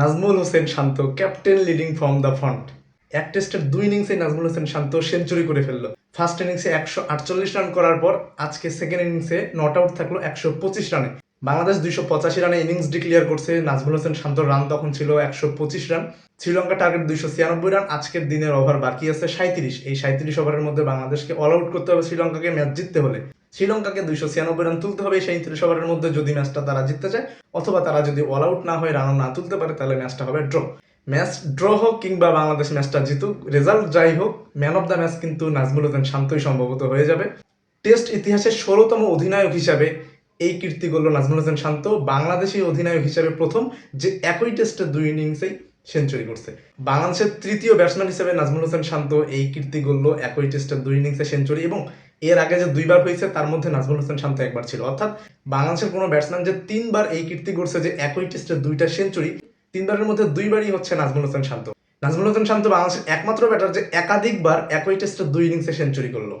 Najmul Hossain Shanto captain leading from the front এক টেস্টের দুই ইনিংসে নাজমুল হোসেন শান্ত সেঞ্চুরি করে ফেলল। ফার্স্ট ইনিংসে একশো আটচল্লিশ রান করার পর, আজকে সেকেন্ড ইনিংসে নট আউট থাকল একশো পঁচিশ রানে বাংলাদেশ দুইশো পঁচাশি রানে ইনিংস ডিক্লিয়ার করছে, নাজমুল হোসেন শান্তর রান তখন ছিল একশো পঁচিশ রান শ্রীলঙ্কা টার্গেট দুইশো ছিয়ানব্বই রান আজকের দিনের ওভার বাকি আছে সাঁত্রিশ এই সাঁত্রিশ ওভারের মধ্যে বাংলাদেশকে অল আউট করতে হবে শ্রীলঙ্কাকে ম্যাচ জিততে হলে। শ্রীলঙ্কাকে দুইশো ছিয়ানব্বই রান তুলতে হবে এই সাঁত্রিশ ওভারের মধ্যে যদি ম্যাচটা তারা জিততে চায়, অথবা তারা যদি অল আউট না হয়ে রানও না তুলতে পারে, তাহলে ম্যাচটা হবে ড্র ম্যাচ ড্র হোক কিংবা বাংলাদেশ ম্যাচটা জিতুক রেজাল্ট যাই হোক ম্যান অফ দ্য ম্যাচ কিন্তু নাজমুল হোসেন শান্তই সম্ভবত হয়ে যাবে। টেস্ট ইতিহাসের ষোলোতম অধিনায়ক হিসাবে এই কীর্তি করল নাজমুল হোসেন শান্ত। বাংলাদেশি অধিনায়ক হিসাবে প্রথম, যে একই টেস্টের দুই ইনিংসেই সেঞ্চুরি করছে। বাংলাদেশের তৃতীয় ব্যাটসম্যান হিসেবে নাজমুল হোসেন শান্ত এই কীর্তি করল, একই টেস্টের দুই ইনিংসে সেঞ্চুরি এবং এর আগে যে দুইবার হয়েছে, তার মধ্যে নাজমুল হোসেন শান্ত একবার ছিল। অর্থাৎ বাংলাদেশের কোনো ব্যাটসম্যান যে তিনবার এই কীর্তি করছে যে একই টেস্টের দুইটা সেঞ্চুরি তিনবারের মধ্যে দুইবারই হচ্ছে নাজমুল হোসেন শান্ত। নাজমুল হোসেন শান্ত বাংলাদেশের একমাত্র ব্যাটার যে একাধিকবার একই টেস্টের দুই ইনিংসে সেঞ্চুরি করল।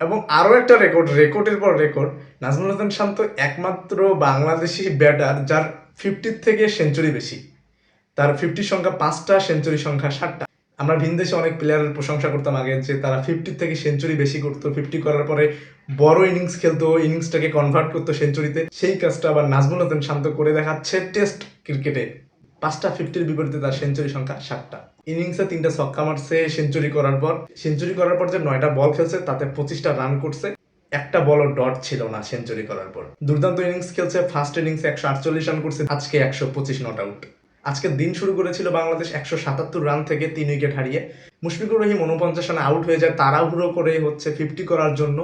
এবং আরও একটা রেকর্ড রেকর্ডের পর রেকর্ড নাজমুল হোসেন শান্ত একমাত্র বাংলাদেশি ব্যাটার যার ফিফটির থেকে সেঞ্চুরি বেশি। তার ফিফটির সংখ্যা পাঁচটা সেঞ্চুরি সংখ্যা ষাটটা আমরা ভিনদেশে অনেক প্লেয়ারের প্রশংসা করতাম আগে যে তারা ফিফটির থেকে সেঞ্চুরি বেশি করতো ফিফটি করার পরে বড় ইনিংস খেলতো ইনিংসটাকে কনভার্ট করতো সেঞ্চুরিতে সেই কাজটা আবার নাজমুল হোসেন শান্ত করে দেখাচ্ছে টেস্ট ক্রিকেটে পাঁচটা ফিফটির বিপরীতে তার সেঞ্চুরি সংখ্যা সাতটা ইনিংসে তিনটা ছক্কা মারছে সেঞ্চুরি করার পর। সেঞ্চুরি করার পর যে নয়টা বল খেলছে, তাতে পঁচিশটা রান করছে। একটা বলও ডট ছিল না সেঞ্চুরি করার পর। দুর্দান্ত ইনিংস খেলছে ফার্স্ট ইনিংসে একশো আটচল্লিশ রান করছে, আজকে একশো পঁচিশ নট আউট আজকের দিন শুরু করেছিল বাংলাদেশ একশো সাতাত্তর রান থেকে তিন উইকেট হারিয়ে। মুশফিকুর রহিম উনপঞ্চাশ রানে আউট হয়ে যায়, তাড়াহুড়ো করে হচ্ছে ফিফটি করার জন্য।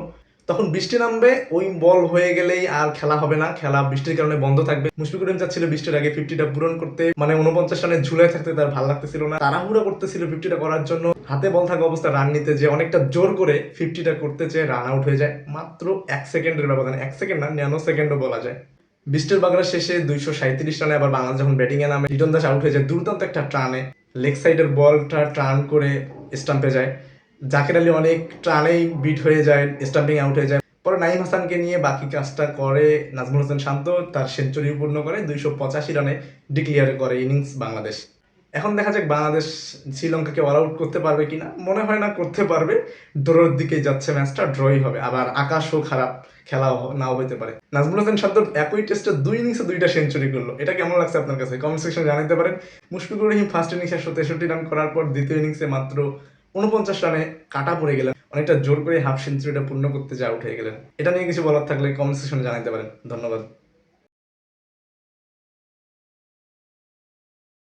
তখন বৃষ্টি নামবে, ওই বল হয়ে গেলেই আর খেলা হবে না, খেলা বৃষ্টির কারণে বন্ধ থাকবে। মুশফিকুর রহিম চাচ্ছিল বৃষ্টির আগে ফিফটিটা পূরণ করতে মানে উনপঞ্চাশ রানে ঝুলে থাকতে তার ভালো লাগতেছিল না। তাড়াহুড়ো করতেছিল ফিফটিটা করার জন্য। হাতে বল থাকা অবস্থা রান নিতে যে অনেকটা জোর করে ফিফটিটা করতে চেয়ে রান আউট হয়ে যায়। মাত্র এক সেকেন্ডের ব্যবধানে এক সেকেন্ড না, ন্যানো সেকেন্ডও বলা যায়। বৃষ্টির বাগড়া শেষে দুইশো সাঁত্রিশ রানে আবার বাংলাদেশ যখন ব্যাটিংয়ে নামে, লিটন দাস আউট হয়ে যায় দুর্দান্ত একটা টানে লেগ সাইডের বলটা ট্রান করে স্টাম্পে যায়। জাকের আলী অনেক ট্রানেই বিট হয়ে যায় স্টাম্পিং আউট হয়ে যায়। পরে নাইম হাসানকে নিয়ে বাকি কাজটা করে নাজমুল হোসেন শান্ত, তার সেঞ্চুরি পূর্ণ করে, দুইশো পঁচাশি রানে ডিক্লিয়ার করে ইনিংস বাংলাদেশ। এখন দেখা যাক বাংলাদেশ শ্রীলঙ্কাকে অল আউট করতে পারবে কিনা। মনে হয় না করতে পারবে। ড্রোর দিকে যাচ্ছে ম্যাচটা, ড্রই হবে। আবার আকাশও খারাপ, খেলাও নাও হতে পারে। নাজমুল হোসেন শান্ত একই টেস্টে দুই ইনিংসে দুইটা সেঞ্চুরি করল। এটা কেমন লাগছে আপনার কাছে? কমেন্ট সেকশনে জানাতে পারেন। মুশফিকুর রহিম ফার্স্ট ইনিংসে একশো তেষট্টি রান করার পর দ্বিতীয় ইনিংসে মাত্র উনপঞ্চাশ রানে কাটা পড়ে গেলেন। অনেকটা জোর করে হাফ সেঞ্চুরিটা পূর্ণ করতে যা উঠে গেলেন। এটা নিয়ে কিছু বলার থাকলে কমেন্ট সেকশনে জানাতে পারেন। ধন্যবাদ।